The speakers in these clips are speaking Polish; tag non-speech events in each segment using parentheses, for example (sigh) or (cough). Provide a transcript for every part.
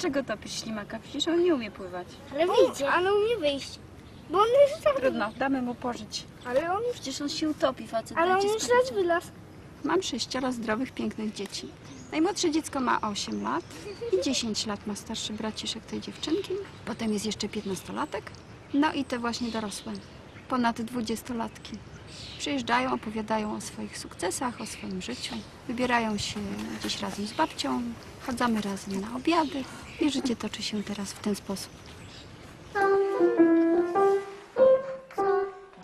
Dlaczego topisz ślimaka? Przecież on nie umie pływać. Ale wyjdzie. Ale umie wyjść. Bo on już tak... Trudno, damy mu pożyć. Ale on. Przecież on się utopi, facet. Ale on już raz wylazł. Mam sześcioro zdrowych, pięknych dzieci. Najmłodsze dziecko ma 8 lat i 10 lat ma starszy braciszek tej dziewczynki. Potem jest jeszcze 15-latek. No i te właśnie dorosłe, ponad 20-latki. Przyjeżdżają, opowiadają o swoich sukcesach, o swoim życiu. Wybierają się gdzieś razem z babcią, chodzamy razem na obiady i życie toczy się teraz w ten sposób.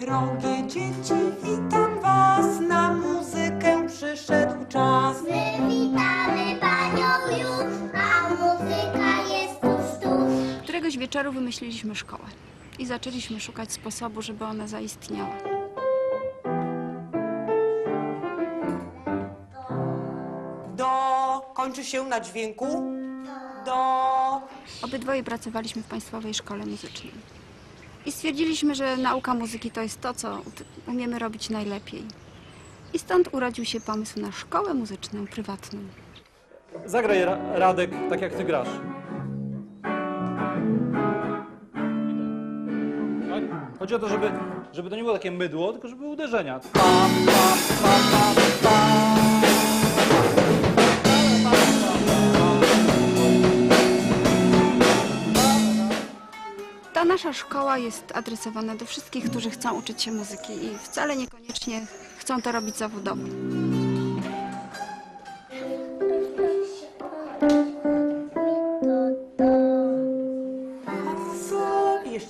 Drogie dzieci, witam was, na muzykę przyszedł czas. My witamy panią już, a muzyka jest tuż, tuż. Któregoś wieczoru wymyśliliśmy szkołę i zaczęliśmy szukać sposobu, żeby ona zaistniała. Kończy się na dźwięku. Do Obydwoje pracowaliśmy w Państwowej Szkole Muzycznej. I stwierdziliśmy, że nauka muzyki to jest to, co umiemy robić najlepiej. I stąd urodził się pomysł na szkołę muzyczną prywatną. Zagraj Ra- Radek tak jak ty grasz. Tak? Chodzi o to, żeby, żeby to nie było takie mydło, tylko żeby były uderzenia. Pa, pa, pa. Jest adresowana do wszystkich, którzy chcą uczyć się muzyki i wcale niekoniecznie chcą to robić zawodowo.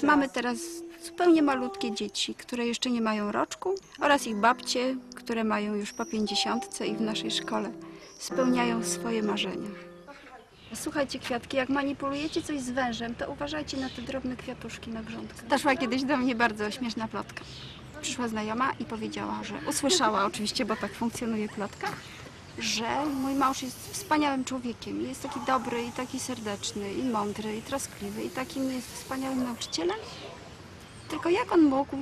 Mamy raz. teraz zupełnie malutkie dzieci, które jeszcze nie mają roczku oraz ich babcie, które mają już po pięćdziesiątce i w naszej szkole spełniają swoje marzenia. Słuchajcie kwiatki, jak manipulujecie coś z wężem, to uważajcie na te drobne kwiatuszki na grządkę. Doszła kiedyś do mnie bardzo śmieszna plotka. Przyszła znajoma i powiedziała, że usłyszała oczywiście, bo tak funkcjonuje plotka, że mój mąż jest wspaniałym człowiekiem. Jest taki dobry i taki serdeczny i mądry i troskliwy i takim jest wspaniałym nauczycielem. Tylko jak on mógł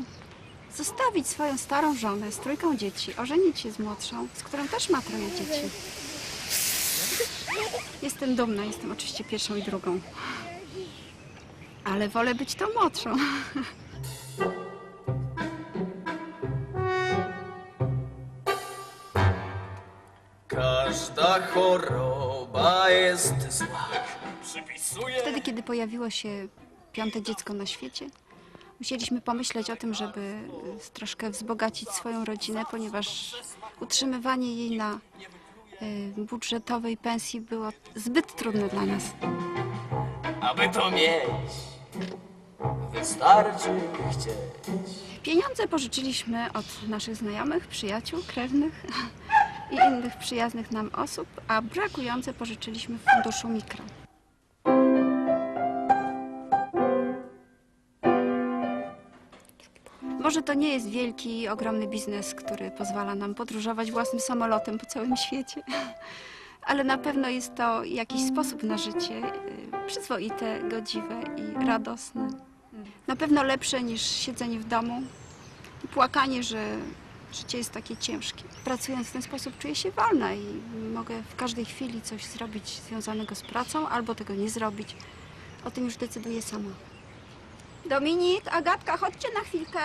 zostawić swoją starą żonę z trójką dzieci, ożenić się z młodszą, z którą też ma troje dzieci? Jestem dumna, jestem oczywiście pierwszą i drugą. Ale wolę być tą młodszą. Każda choroba jest zła. Przypisuję. Wtedy, kiedy pojawiło się piąte dziecko na świecie, musieliśmy pomyśleć o tym, żeby y, troszkę wzbogacić swoją rodzinę, ponieważ utrzymywanie jej na budżetowej pensji było zbyt trudne dla nas. Aby to mieć, wystarczy chcieć. Pieniądze pożyczyliśmy od naszych znajomych, przyjaciół, krewnych (laughs) i innych przyjaznych nam osób, a brakujące pożyczyliśmy w funduszu mikro. Może to nie jest wielki, ogromny biznes, który pozwala nam podróżować własnym samolotem po całym świecie, (laughs) ale na pewno jest to jakiś sposób na życie y, przyzwoite, godziwe i radosne. Na pewno lepsze niż siedzenie w domu i płakanie, że życie jest takie ciężkie. Pracując w ten sposób czuję się wolna i mogę w każdej chwili coś zrobić związanego z pracą albo tego nie zrobić. O tym już decyduję sama. Dominik, Agatka, chodźcie na chwilkę.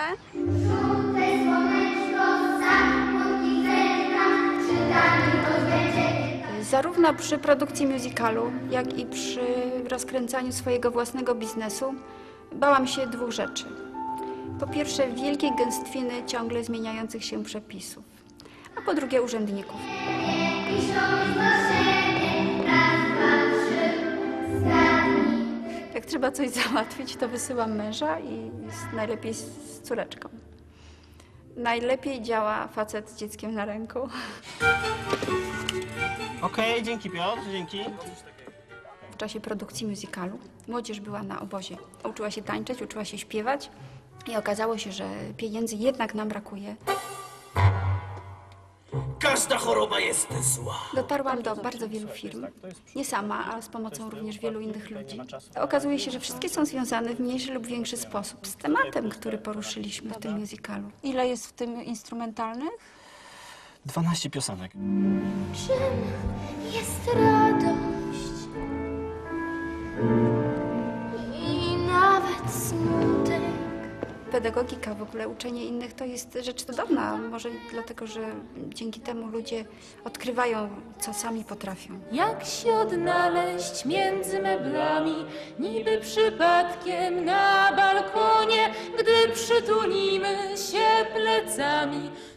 Zarówno przy produkcji musicalu, jak i przy rozkręcaniu swojego własnego biznesu bałam się dwóch rzeczy. Po pierwsze, wielkiej gęstwiny ciągle zmieniających się przepisów, a po drugie, urzędników. Trzeba coś załatwić, to wysyłam męża i jest najlepiej z córeczką. Najlepiej działa facet z dzieckiem na ręku. Okej, dzięki Piotr, dzięki. w czasie produkcji musicalu. Młodzież była na obozie. Uczyła się tańczyć, uczyła się śpiewać i okazało się, że pieniędzy jednak nam brakuje. Każda choroba jest zła. Dotarłam do bardzo wielu firm. Nie sama, ale z pomocą również wielu innych ludzi. Okazuje się, że wszystkie są związane w mniejszy lub większy sposób z tematem, który poruszyliśmy w tym musicalu. Ile jest w tym instrumentalnych? 12 piosenek. Czym jest radość? I nawet smutek. Pedagogika, w ogóle uczenie innych to jest rzecz cudowna. Może dlatego, że dzięki temu ludzie odkrywają, co sami potrafią. Jak się odnaleźć między meblami, niby przypadkiem na balkonie, gdy przytulimy się plecami.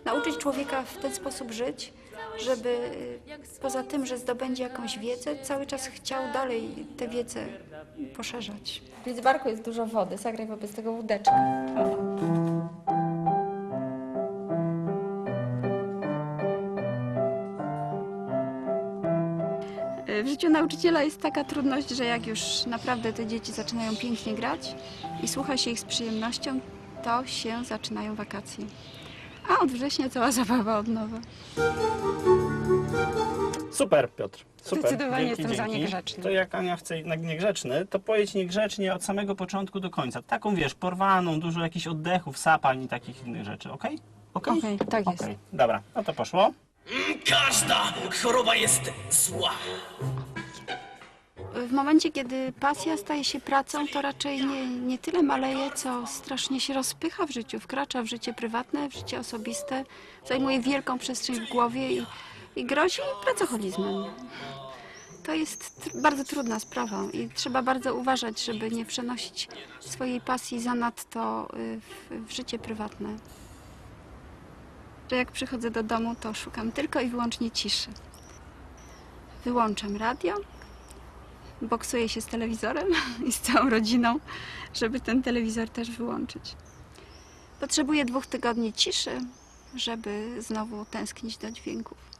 Nauczyć człowieka w ten sposób żyć, żeby y, poza tym, że zdobędzie jakąś wiedzę, cały czas chciał dalej tę wiedzę poszerzać. W barku jest dużo wody, zagraj wobec tego łódeczkę. W życiu nauczyciela jest taka trudność, że jak już naprawdę te dzieci zaczynają pięknie grać i słucha się ich z przyjemnością, to się zaczynają wakacje. A od września cała zabawa od nowa. Super, Piotr. Super. Zdecydowanie Dzięki, jestem za dzięki. niegrzeczny. To jak Ania chce jednak niegrzeczny, to pojedź niegrzecznie od samego początku do końca. Taką, wiesz, porwaną, dużo jakichś oddechów, sapań i takich innych rzeczy, okej? Okej? Okej, tak jest. Dobra, no to poszło. Każda choroba jest zła. W momencie, kiedy pasja staje się pracą, to raczej nie, nie tyle maleje, co strasznie się rozpycha w życiu, wkracza w życie prywatne, w życie osobiste, zajmuje wielką przestrzeń w głowie i, i grozi pracoholizmem. To jest bardzo trudna sprawa i trzeba bardzo uważać, żeby nie przenosić swojej pasji zanadto y, w, w życie prywatne. Że jak przychodzę do domu, to szukam tylko i wyłącznie ciszy. Wyłączam radio, boksuję się z telewizorem (laughs) i z całą rodziną, żeby ten telewizor też wyłączyć. Potrzebuję dwóch tygodni ciszy, żeby znowu tęsknić do dźwięków.